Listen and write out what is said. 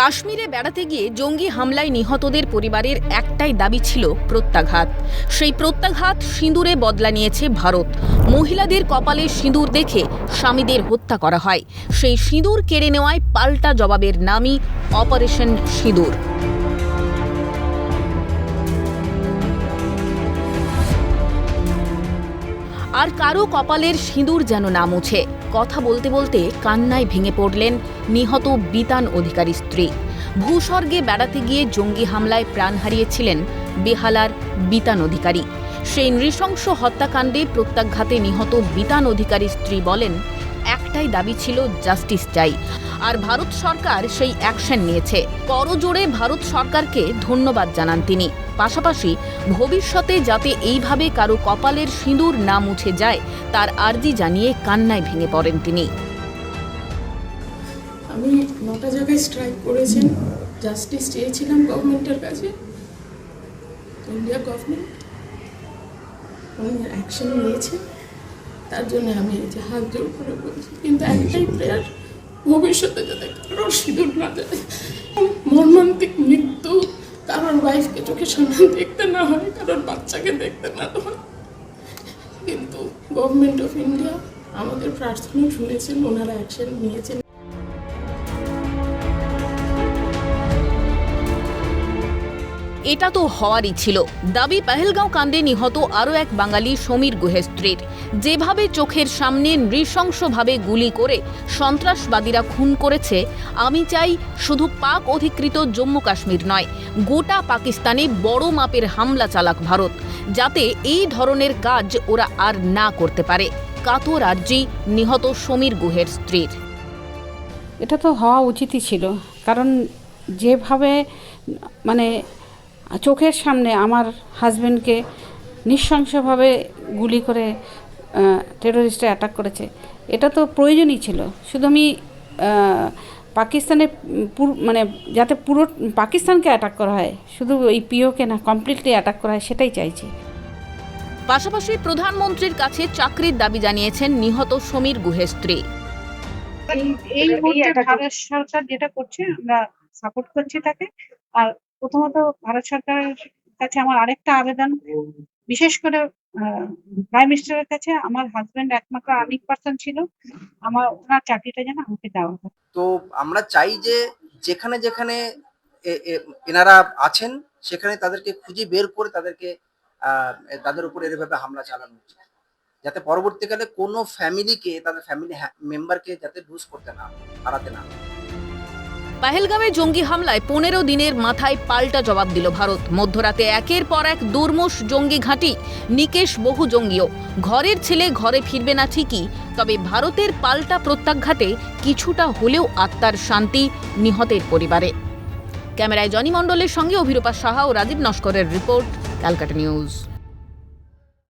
কাশ্মীরে বেড়াতে গিয়ে জঙ্গি হামলায় নিহতদের পরিবারের একটাই দাবি ছিল প্রত্যাঘাত। সেই প্রত্যাঘাত সিঁদুরে বদলা নিয়েছে ভারত। মহিলাদের কপালে সিঁদুর দেখে স্বামীদের হত্যা করা হয়। সেই সিঁদুর কেড়ে নেওয়ায় পাল্টা জবাবের নামই অপারেশন সিঁদুর। আর কারও কপালের সিঁদুর যেন না মুছে। কথা বলতে বলতে কান্নায় ভেঙে পড়লেন নিহত বিতান অধিকারী স্ত্রী। ভূস্বর্গে বেড়াতে গিয়ে জঙ্গি হামলায় প্রাণ হারিয়েছিলেন বেহালার বিতান অধিকারী। সেই নৃশংস হত্যাকাণ্ডে প্রত্যাঘাতে নিহত বিতান অধিকারী স্ত্রী বলেন, একটাই দাবি ছিল, জাস্টিস চাই। আর ভারত সরকার সেই অ্যাকশন নিয়েছে। করজোড়ে ভারত সরকারকে ধন্যবাদ জানান তিনি। পাশাপাশি ভবিষ্যতে যাতে এইভাবে কারও কপালের সিঁদুর না মুছে যায় তার আর্জি জানিয়ে কান্নায় ভেঙে পড়েন তিনি। আমি নটা জায়গায় স্ট্রাইক করেছেন। জাস্টিস চেয়েছিলাম গভর্নমেন্টের কাছে। ইন্ডিয়া গভর্নমেন্ট উনি অ্যাকশন নিয়েছে। তার জন্য আমি এই যে হাত জোর করে বলছি। কিন্তু একটাই প্রেয়ার ভবিষ্যতে যাতে কারোর সিঁদুর না যায়। মর্মান্তিক চোখের সামনে দেখতে না হয়, কারণ বাচ্চাকে দেখতে না হয়। কিন্তু গভর্নমেন্ট অফ ইন্ডিয়া আমাদের প্রার্থনা শুনেছেন, ওনারা অ্যাকশন নিয়েছেন। এটা তো হওয়ারই ছিল। দাবি পেহেলগাঁও কাণ্ডে নিহত আরও এক বাঙালি সমীর গুহের স্ত্রীর যেভাবে চোখের সামনে নৃশংসভাবে গুলি করে সন্ত্রাসবাদীরা খুন করেছে, আমি চাই শুধু পাক অধিকৃত জম্মু কাশ্মীর নয়, গোটা পাকিস্তানে বড় মাপের হামলা চালাক ভারত, যাতে এই ধরনের কাজ ওরা আর না করতে পারে। কাতর আর্জি, নিহত সমীর গুহের স্ত্রীর এটা তো হওয়া উচিতই ছিল, কারণ যেভাবে মানে চোখের সামনে আমার হাজব্যান্ডকে নৃশংসভাবে গুলি করে টেরোরিস্টে অ্যাটাক করেছে। এটা তো প্রয়োজনই ছিল। শুধু আমি আহ, পাকিস্তানের পুরো মানে যাতে পুরো পাকিস্তানকে অ্যাটাক করা হয় শুধু এই পিওকে না কমপ্লিটলি অ্যাটাক করা হয় সেটাই চাইছি। পাশাপাশি প্রধানমন্ত্রীর কাছে চাকরির দাবি জানিয়েছেন নিহত সমীর গুহের স্ত্রী এই মুহূর্তে ভারত সরকার যেটা করছে আমরা সাপোর্ট করছি তাকে। আর প্রথমত ভারত সরকারের কাছে আমার আরেকটা আবেদন। বিশেষ করে প্রাইম মিনিস্টারের কাছে আমার হাজবেন্ড একমাত্র আর্নিং পার্সন ছিল। আমার, ওনার চাকরিটা যেন আমাকে দেওয়া হয়। তো আমরা চাই যে যেখানে যেখানে এনারা আছেন, সেখানে তাদেরকে খুঁজে বের করে তাদেরকে তাদের উপর এভাবে হামলা চালানো উচিত। যাতে পরবর্তীকালে কোনো ফ্যামিলিকে তাদের ফ্যামিলি মেম্বারকে যাতে লুজ করতে না, হারাতে না। পাহেলগামে জঙ্গি হামলায় পনেরো দিনের মাথায় পাল্টা জবাব দিল ভারত। মধ্যরাতে একের পর এক দুর্মুষ জঙ্গি ঘাঁটি, নিকেশ বহু জঙ্গিও। ঘরের ছেলে ঘরে ফিরবে না ঠিকই, তবে ভারতের পাল্টা প্রত্যাঘাতে কিছুটা হলেও আত্মার শান্তি নিহতের পরিবারে। ক্যামেরায় জনি মণ্ডলের সঙ্গে অভিরূপা সাহা ও রাজীব নস্করের রিপোর্ট, ক্যালকাটা নিউজ।